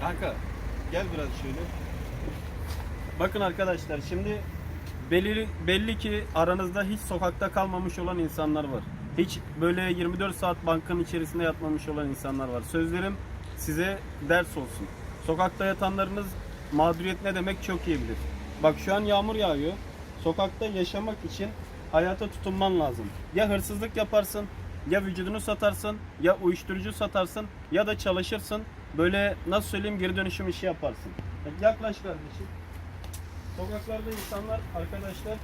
Kanka gel biraz şöyle. Bakın arkadaşlar şimdi belli, belli ki aranızda hiç sokakta kalmamış olan insanlar var. Hiç böyle 24 saat bankanın içerisinde yatmamış olan insanlar var. Sözlerim size ders olsun. Sokakta yatanlarınız mağduriyet ne demek çok iyi bilir. Bak şu an yağmur yağıyor. Sokakta yaşamak için hayata tutunman lazım. Ya hırsızlık yaparsın, ya vücudunu satarsın, ya uyuşturucu satarsın, ya da çalışırsın. Böyle nasıl söyleyeyim geri dönüşüm işi yaparsın. Yaklaş kardeşim. Sokaklarda insanlar arkadaşlar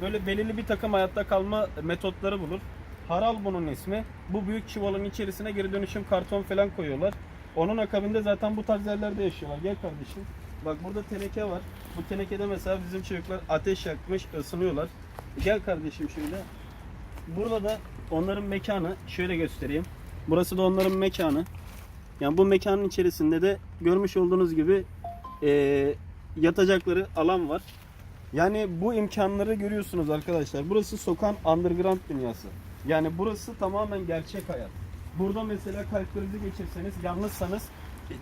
böyle belirli bir takım hayatta kalma metotları bulur. Haral bunun ismi. Bu büyük çuvalın içerisine geri dönüşüm karton falan koyuyorlar. Onun akabinde zaten bu tarz yerlerde yaşıyorlar. Gel kardeşim. Bak burada teneke var. Bu tenekede mesela bizim çocuklar ateş yakmış, ısınıyorlar. Gel kardeşim şöyle. Burada da onların mekanı şöyle göstereyim. Burası da onların mekanı. Yani bu mekanın içerisinde de görmüş olduğunuz gibi eee, yatacakları alan var. Yani bu imkanları görüyorsunuz arkadaşlar. Burası sokağın underground dünyası. Yani burası tamamen gerçek hayat. Burada mesela kalp krizi geçirseniz, yalnızsanız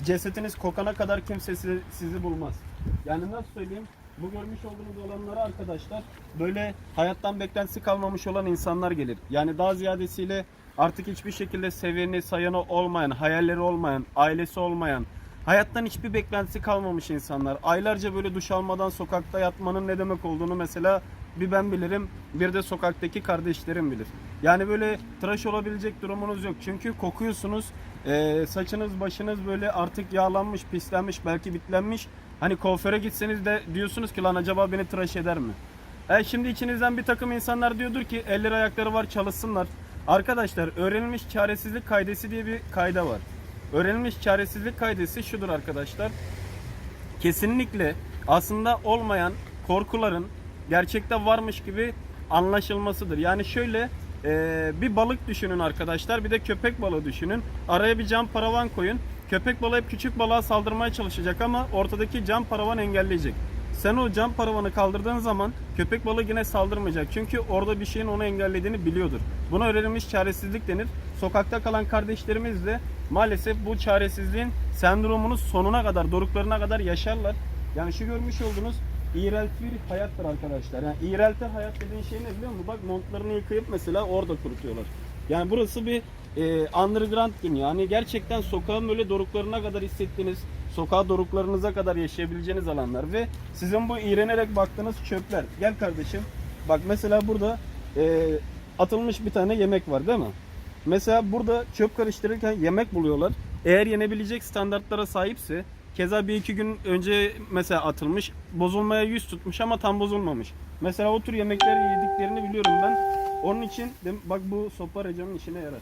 cesetiniz kokana kadar kimse sizi, sizi bulmaz. Yani nasıl söyleyeyim? Bu görmüş olduğunuz olanlara arkadaşlar böyle hayattan beklentisi kalmamış olan insanlar gelir. Yani daha ziyadesiyle artık hiçbir şekilde seviyeni sayanı olmayan, hayalleri olmayan, ailesi olmayan, hayattan hiçbir beklentisi kalmamış insanlar. Aylarca böyle duş almadan sokakta yatmanın ne demek olduğunu mesela bir ben bilirim, bir de sokaktaki kardeşlerim bilir. Yani böyle tıraş olabilecek durumunuz yok. Çünkü kokuyorsunuz, saçınız başınız böyle artık yağlanmış, pislenmiş, belki bitlenmiş. Hani kuaföre gitseniz de diyorsunuz ki lan acaba beni tıraş eder mi? E şimdi içinizden bir takım insanlar diyordur ki elleri ayakları var çalışsınlar. Arkadaşlar öğrenilmiş çaresizlik kaidesi diye bir kayda var. Öğrenilmiş çaresizlik kaidesi şudur arkadaşlar. Kesinlikle aslında olmayan korkuların gerçekte varmış gibi anlaşılmasıdır. Yani şöyle e, bir balık düşünün arkadaşlar bir de köpek balığı düşünün. Araya bir cam paravan koyun. Köpek balığı hep küçük balığa saldırmaya çalışacak ama ortadaki cam paravan engelleyecek. Sen o cam paravanı kaldırdığın zaman köpek balığı yine saldırmayacak. Çünkü orada bir şeyin onu engellediğini biliyordur. Buna öğrenilmiş çaresizlik denir. Sokakta kalan kardeşlerimiz de maalesef bu çaresizliğin sendromunu sonuna kadar, doruklarına kadar yaşarlar. Yani şu görmüş olduğunuz iğrelti bir hayattır arkadaşlar. Yani iğrelti hayat dediğin şey ne biliyor musun? Bak montlarını yıkayıp mesela orada kurutuyorlar. Yani burası bir e, underground gün yani gerçekten sokağın böyle doruklarına kadar hissettiğiniz, sokağa doruklarınıza kadar yaşayabileceğiniz alanlar ve sizin bu iğrenerek baktığınız çöpler. Gel kardeşim. Bak mesela burada e, atılmış bir tane yemek var değil mi? Mesela burada çöp karıştırırken yemek buluyorlar. Eğer yenebilecek standartlara sahipse keza bir iki gün önce mesela atılmış bozulmaya yüz tutmuş ama tam bozulmamış. Mesela o tür yemekler yediklerini biliyorum ben. Onun için bak bu sopa Recan'ın işine yarar.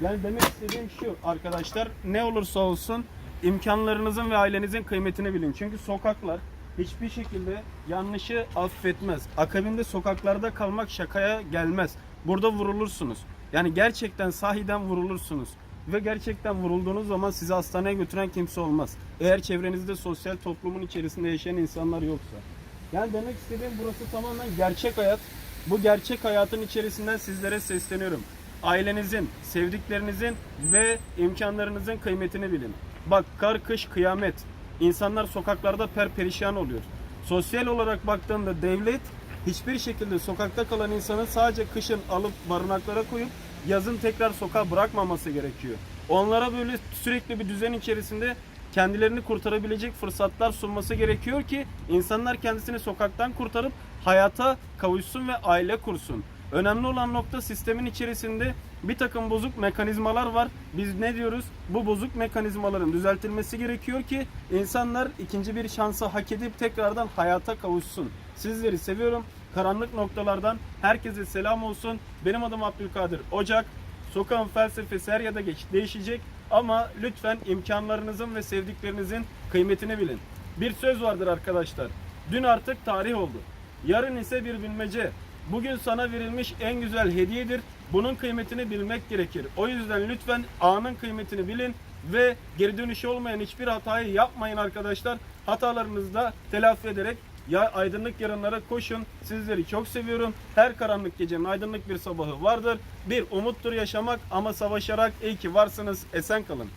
Yani demek istediğim şu arkadaşlar ne olursa olsun imkanlarınızın ve ailenizin kıymetini bilin. Çünkü sokaklar hiçbir şekilde yanlışı affetmez. Akabinde sokaklarda kalmak şakaya gelmez. Burada vurulursunuz. Yani gerçekten sahiden vurulursunuz. Ve gerçekten vurulduğunuz zaman sizi hastaneye götüren kimse olmaz. Eğer çevrenizde sosyal toplumun içerisinde yaşayan insanlar yoksa. Yani demek istediğim burası tamamen gerçek hayat. Bu gerçek hayatın içerisinden sizlere sesleniyorum. Ailenizin, sevdiklerinizin ve imkanlarınızın kıymetini bilin. Bak kar, kış, kıyamet. İnsanlar sokaklarda perperişan oluyor. Sosyal olarak baktığında devlet hiçbir şekilde sokakta kalan insanı sadece kışın alıp barınaklara koyup yazın tekrar sokağa bırakmaması gerekiyor. Onlara böyle sürekli bir düzen içerisinde kendilerini kurtarabilecek fırsatlar sunması gerekiyor ki insanlar kendisini sokaktan kurtarıp hayata kavuşsun ve aile kursun. Önemli olan nokta sistemin içerisinde bir takım bozuk mekanizmalar var. Biz ne diyoruz? Bu bozuk mekanizmaların düzeltilmesi gerekiyor ki insanlar ikinci bir şansı hak edip tekrardan hayata kavuşsun. Sizleri seviyorum. Karanlık noktalardan herkese selam olsun. Benim adım Abdülkadir Ocak. Sokağın felsefesi her yada geç değişecek ama lütfen imkanlarınızın ve sevdiklerinizin kıymetini bilin. Bir söz vardır arkadaşlar. Dün artık tarih oldu. Yarın ise bir bilmece. Bugün sana verilmiş en güzel hediyedir. Bunun kıymetini bilmek gerekir. O yüzden lütfen anın kıymetini bilin ve geri dönüşü olmayan hiçbir hatayı yapmayın arkadaşlar. Hatalarınızı da telafi ederek ya aydınlık yarınlara koşun. Sizleri çok seviyorum. Her karanlık gecenin aydınlık bir sabahı vardır. Bir umuttur yaşamak ama savaşarak iyi ki varsınız. Esen kalın.